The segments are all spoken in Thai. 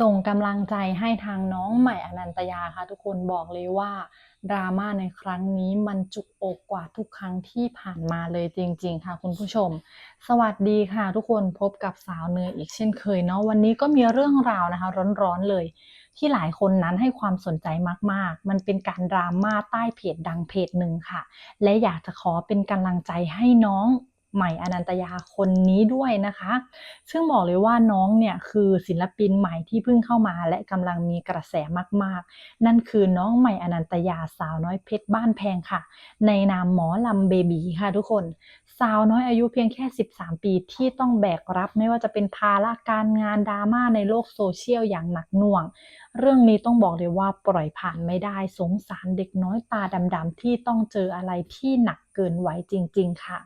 ส่งกำลังใจให้ทางน้องใหม่อนันตยาค่ะ ทุกคนบอกเลยว่าดราม่าในครั้งนี้มันจุกอกกว่าทุกครั้งที่ผ่านมาเลยจริง ๆ ค่ะ คุณผู้ชม สวัสดีค่ะ ทุกคนพบกับสาวเนยอีกเช่นเคยเนาะวันนี้ก็มีเรื่องราวนะคะ ร้อนๆเลย ที่หลายคนนั้นให้ความสนใจมากๆ มันเป็นการดราม่าใต้เพจดังเพจหนึ่งค่ะ และอยากจะขอเป็นกำลังใจให้น้อง ใหม่อนันตยาคนนี้ด้วยนะคะ ซึ่งบอกเลยว่าน้องเนี่ยคือศิลปินใหม่ที่เพิ่งเข้ามา และกำลังมีกระแสมากๆ นั่นคือน้องใหม่อนันตยาสาวน้อยเพชรบ้านแพงค่ะ ในนามหมอลำเบบีค่ะทุกคนสาวน้อยอายุเพียงแค่ 13 ปีที่ต้องแบกรับไม่ว่าจะเป็นภาระการงานดราม่าในโลกโซเชียลอย่างหนักหน่วง เรื่องนี้ต้องบอกเลยว่าปล่อยผ่านไม่ได้สงสารเด็กน้อยตาดำๆที่ต้องเจออะไรที่หนักเกินไหวจริง ๆ ค่ะ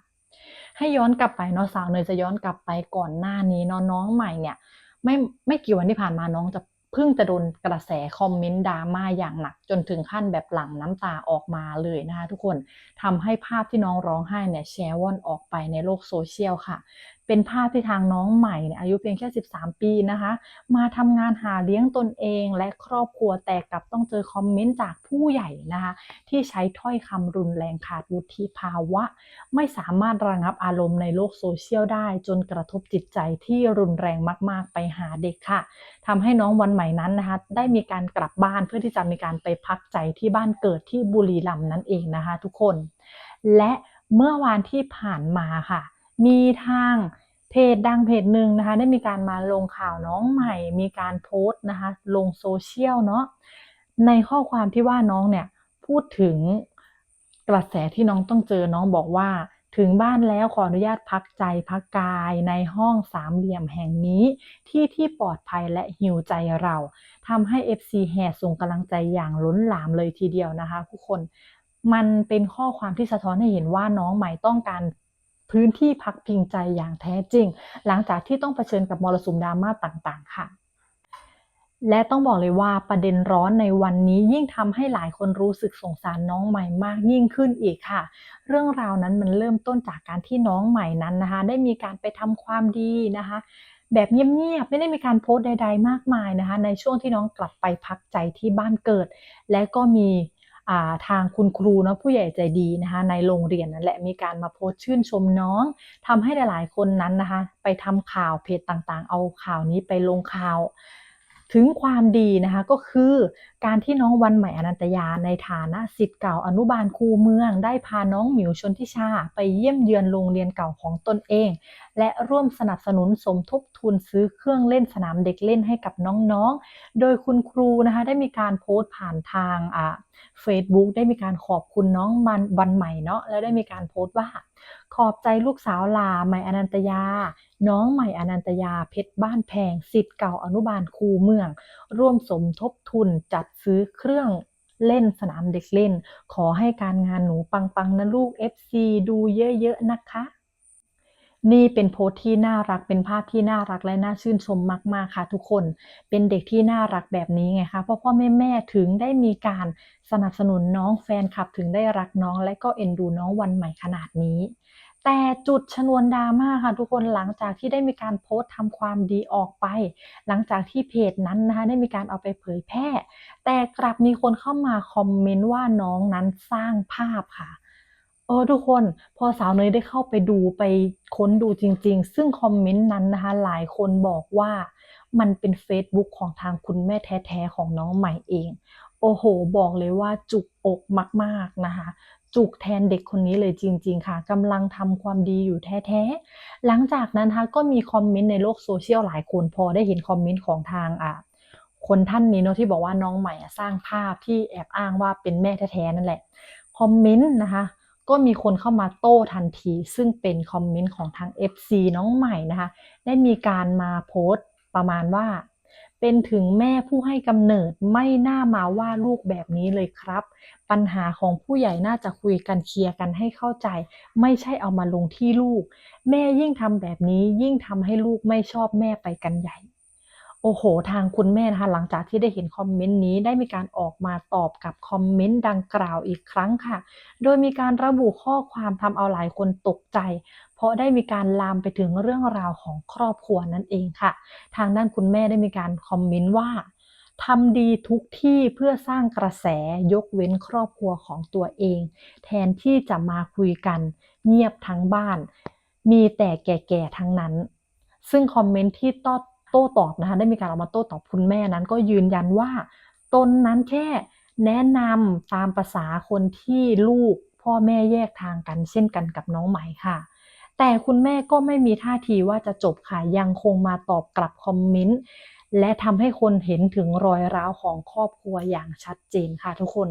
ให้ย้อนกลับไปเนาะสาวเนยจะย้อนกลับไปก่อนหน้านี้เนาะน้องใหม่เนี่ย ไม่ไม่กี่วันที่ผ่านมาน้องจะเพิ่งจะโดนกระแสคอมเมนต์ดราม่าอย่างหนัก จนถึงขั้นแบบหลั่งน้ำตาออกมาเลยนะคะทุกคนทำให้ภาพที่น้องร้องไห้เนี่ยแชร์ว่อนออกไปในโลกโซเชียลค่ะ เป็นภาพที่ทางน้องใหม่เนี่ยอายุเพียงแค่ 13 ปีนะคะ มาทำงานหาเลี้ยงตนเองและครอบครัวแต่กลับต้องเจอคอมเมนต์จากผู้ใหญ่นะคะ ที่ใช้ถ้อยคำรุนแรงขาดวุฒิภาวะ ไม่สามารถระงับอารมณ์ในโลกโซเชียลได้ จนกระทบจิตใจที่รุนแรงมาก ๆ ไปหาเด็กค่ะทำให้น้องวันใหม่นั้นนะคะ ได้มีการกลับบ้านเพื่อที่จะมีการไปพักใจที่บ้านเกิดที่บุรีรัมย์นั่นเองนะคะ ทุกคน และเมื่อวานที่ผ่านมาค่ะ มีทาง เพจดังเพจหนึ่งนะคะ ได้มีการมาลงข่าวน้องใหม่ มีการโพสต์นะคะ ลงโซเชียลเนาะในข้อความที่ว่าน้องเนี่ยพูดถึงกระแสที่น้องต้องเจอน้องบอกว่าถึงบ้านแล้วขออนุญาตพักใจพักกายในห้องสามเหลี่ยมแห่งนี้ ที่ที่ปลอดภัยและหิวใจเราทำให้ FC แห่ส่งกำลังใจอย่างล้นหลามเลยทีเดียวนะคะทุกคนมันเป็นข้อความที่สะท้อนให้เห็นว่าน้องใหม่ต้องการ พื้นที่พักพิงใจอย่างแท้จริง หลังจากที่ต้องเผชิญกับมรสุมดราม่าต่างๆ ค่ะ และต้องบอกเลยว่าประเด็นร้อนในวันนี้ยิ่งทำให้หลายคนรู้สึกสงสารน้องใหม่มากยิ่งขึ้นอีกค่ะ เรื่องราวนั้นมันเริ่มต้นจากการที่น้องใหม่นั้นนะคะ ได้มีการไปทำความดีนะคะแบบเงียบๆ ไม่ได้มีการโพสต์ใด ๆ มากมายนะคะ ในช่วงที่น้องกลับไปพักใจที่บ้านเกิด และก็มี ทางคุณครูเนาะผู้ใหญ่ใจดีนะคะในโรงเรียนนั่นแหละมีการมาโพสต์ชื่นชมน้องทำให้หลายๆคนนั้นนะคะไปทำข่าวเพจต่างๆ เอาข่าวนี้ไปลงข่าวถึงความดีนะคะก็คือการที่น้องวันใหม่อนันตยาในฐานะสิทธิ์เก่าอนุบาลคูเมือง ได้พาน้องหมิวชนทิชา ไปเยี่ยมเยือนโรงเรียนเก่าของตนเอง และร่วมสนับสนุนสมทบทุนซื้อเครื่องเล่นสนามเด็กเล่นให้กับน้องๆ โดยคุณครูนะคะได้มีการโพสต์ผ่านทางอ่า Facebook ได้มีการขอบคุณน้องมันวันใหม่เนาะแล้วได้มีการโพสต์ว่า ขอบใจลูกสาวลาใหม่อนันตยา น้องใหม่อนันตยาเพชรบ้านแพงสิทธิ์เก่าอนุบาลคูเมือง ร่วมสมทบทุนจัดซื้อเครื่องเล่นสนามเด็กเล่น ขอให้การงานหนูปังๆนะลูก FC ดูเยอะๆนะคะ นี่เป็นโพสที่น่ารักเป็นภาพที่น่ารักและน่าชื่นชมมาก ๆ ค่ะทุกคน เป็นเด็กที่น่ารักแบบนี้ไงคะพ่อพ่อแม่แม่ถึงได้มีการสนับสนุนน้องแฟนคลับถึงได้รักน้องและก็เอ็นดูน้องวันใหม่ขนาดนี้ แต่จุดชนวนดราม่าค่ะทุกคนหลังจากที่ได้มีการโพสต์ทำความดีออกไป หลังจากที่เพจนั้นนะคะได้มีการเอาไปเผยแพร่ แต่กลับมีคนเข้ามาคอมเมนต์ว่าน้องนั้นสร้างภาพค่ะ ออทุกคนพอสาวเนยได้เข้าไปดูไปค้นดูจริง ๆ ซึ่งคอมเมนต์นั้นนะคะ หลายคนบอกว่ามันเป็น Facebook ของทางคุณแม่แท้ๆของน้องใหม่เอง โอ้โห บอกเลยว่าจุกอกมากๆนะคะ จุกแทนเด็กคนนี้เลยจริง ๆ ค่ะกำลังทำความดีอยู่แท้ๆ หลังจากนั้นนะคะก็มีคอมเมนต์ในโลกโซเชียลหลายคนพอได้เห็นคอมเมนต์ของทางอะคนท่านนี้เนาะที่บอกว่าน้องใหม่สร้างภาพที่แอบอ้างว่าเป็นแม่แท้ๆนั่นแหละคอมเมนต์นะคะ ก็มีคนเข้ามาโต้ทันที ซึ่งเป็นคอมเมนต์ของทาง FC น้องใหม่นะคะ ได้มีการมาโพสต์ประมาณว่า เป็นถึงแม่ผู้ให้กำเนิดไม่น่ามาว่าลูกแบบนี้เลยครับ ปัญหาของผู้ใหญ่น่าจะคุยกันเคลียร์กันให้เข้าใจ ไม่ใช่เอามาลงที่ลูก แม่ยิ่งทำแบบนี้ยิ่งทำให้ลูกไม่ชอบแม่ไปกันใหญ่ โอ้โห ทางคุณแม่นะคะหลังจากที่ได้เห็นคอมเมนต์นี้ได้มีการออกมาตอบกับคอมเมนต์ดังกล่าวอีกครั้งค่ะ โดยมีการระบุข้อความทำเอาหลายคนตกใจ เพราะได้มีการลามไปถึงเรื่องราวของครอบครัวนั่นเองค่ะ ทางด้านคุณแม่ได้มีการคอมเมนต์ว่าทำดีทุกที่เพื่อสร้างกระแสยกเว้นครอบครัวของตัวเอง แทนที่จะมาคุยกัน เงียบทั้งบ้าน มีแต่แก่ๆทั้งนั้น ซึ่งคอมเมนต์ที่โต้ โต้ตอบนะคะได้มีการออกมาโต้ตอบคุณแม่นั้นก็ยืนยันว่า ตนนั้นแค่แนะนำตามประษาคนที่ลูกพ่อแม่แยกทางกันเช่นกันกับน้องไหมค่ะ แต่คุณแม่ก็ไม่มีท่าทีว่าจะจบค่ะยังคงมาตอบกลับคอมเมนต์และทำให้คนเห็นถึงรอยร้าวของครอบครัวอย่างชัดเจนค่ะทุกคน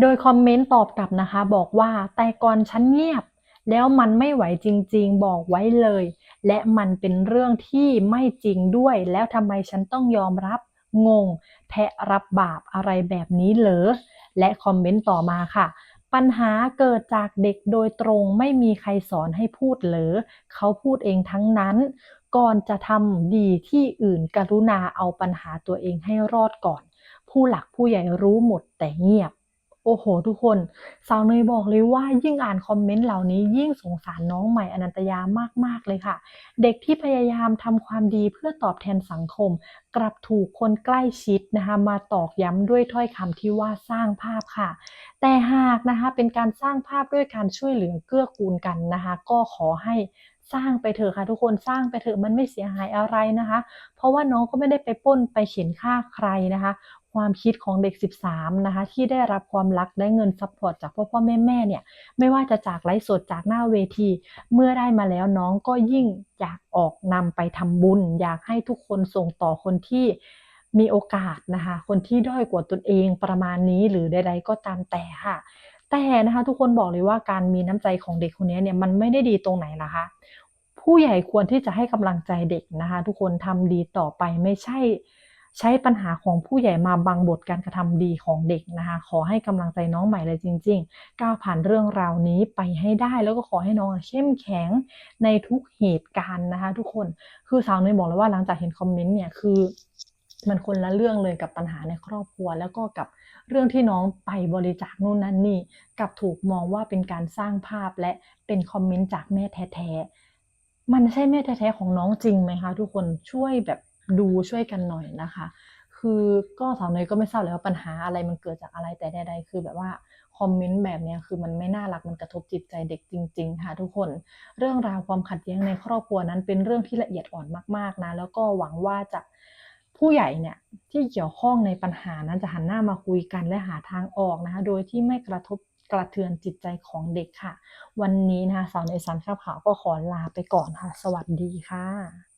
โดยคอมเมนต์ตอบกลับนะคะ บอกว่าแต่ก่อนฉันเงียบ แล้วมันไม่ไหวจริงๆ บอกไว้เลย และมันเป็นเรื่องที่ไม่จริงด้วย แล้วทำไมฉันต้องยอมรับ งง แพะรับบาปอะไรแบบนี้เหรอ และคอมเมนต์ต่อมาค่ะปัญหาเกิดจากเด็กโดยตรงไม่มีใครสอนให้พูดเหรอเขาพูดเองทั้งนั้น ก่อนจะทำดีที่อื่นกรุณาเอาปัญหาตัวเองให้รอดก่อน ผู้หลักผู้ใหญ่รู้หมดแต่เงียบ โอ้โห ทุกคนสาวเนยบอกเลยว่ายิ่งอ่านคอมเมนต์เหล่านี้ยิ่งสงสารน้องใหม่อนันตยามากๆเลยค่ะ เด็กที่พยายามทำความดีเพื่อตอบแทนสังคม กลับถูกคนใกล้ชิดนะคะมาตอกย้ำด้วยถ้อยคำที่ว่าสร้างภาพค่ะ แต่หากนะคะเป็นการสร้างภาพด้วยการช่วยเหลือเกื้อกูลกันนะคะ ก็ขอให้สร้างไปเถอะค่ะทุกคนสร้างไปเถอะมันไม่เสียหายอะไรนะคะ เพราะว่าน้องก็ไม่ได้ไปป้นไปเขียนฆ่าใครนะคะ ความคิดของเด็ก 13 นะคะ ที่ได้รับความรักและเงินซัพพอร์ตจากพ่อพ่อแม่แม่เนี่ย ไม่ว่าจะจากไลฟ์สดจากหน้าเวที เมื่อได้มาแล้วน้องก็ยิ่งอยากออกนำไปทำบุญ อยากให้ทุกคนส่งต่อคนที่มีโอกาสนะคะ คนที่ด้อยกว่าตนเองประมาณนี้หรือใด ๆ ก็ตามแต่ค่ะ แต่นะคะ ทุกคนบอกเลยว่าการมีน้ำใจของเด็กคนนี้เนี่ยมันไม่ได้ดีตรงไหนนะคะ ผู้ใหญ่ควรที่จะให้กำลังใจเด็กนะคะ ทุกคนทำดีต่อไปไม่ใช่ ใช้ปัญหาของผู้ใหญ่มาบังบทการกระทำดีของเด็กนะคะ ขอให้กำลังใจน้องใหม่เลยจริง ๆ ก้าวผ่านเรื่องราวนี้ไปให้ได้แล้วก็ขอให้น้องเข้มแข็งในทุกเหตุการณ์นะคะ ทุกคนคือสาวเนยบอกเลยว่าหลังจากเห็นคอมเมนต์เนี่ยคือมันคนละเรื่องเลยกับปัญหาในครอบครัว แล้วก็กับเรื่องที่น้องไปบริจาคนู่นนั่นนี่กับถูกมองว่าเป็นการสร้างภาพและเป็นคอมเมนต์จากแม่แท้ๆมันใช่แม่แท้ๆของน้องจริงไหมคะ ทุกคนช่วยแบบ ดูช่วยกันหน่อยนะคะ คือก็สาวเนยก็ไม่ทราบเลยว่าปัญหาอะไรมันเกิดจากอะไรแต่ใดๆคือแบบว่าคอมเมนต์แบบนี้คือมันไม่น่ารักมันกระทบจิตใจเด็กจริง ๆ ค่ะทุกคน เรื่องราวความขัดแย้งในครอบครัวนั้นเป็นเรื่องที่ละเอียดอ่อนมากๆนะแล้วก็หวังว่าจะผู้ใหญ่เนี่ยที่เกี่ยวข้องในปัญหานั้นจะหันหน้ามาคุยกันและหาทางออกนะคะ โดยที่ไม่กระทบกระเทือนจิตใจของเด็กค่ะ วันนี้นะคะสาวในสันข้าวขาวก็ขอลาไปก่อนค่ะ สวัสดีค่ะ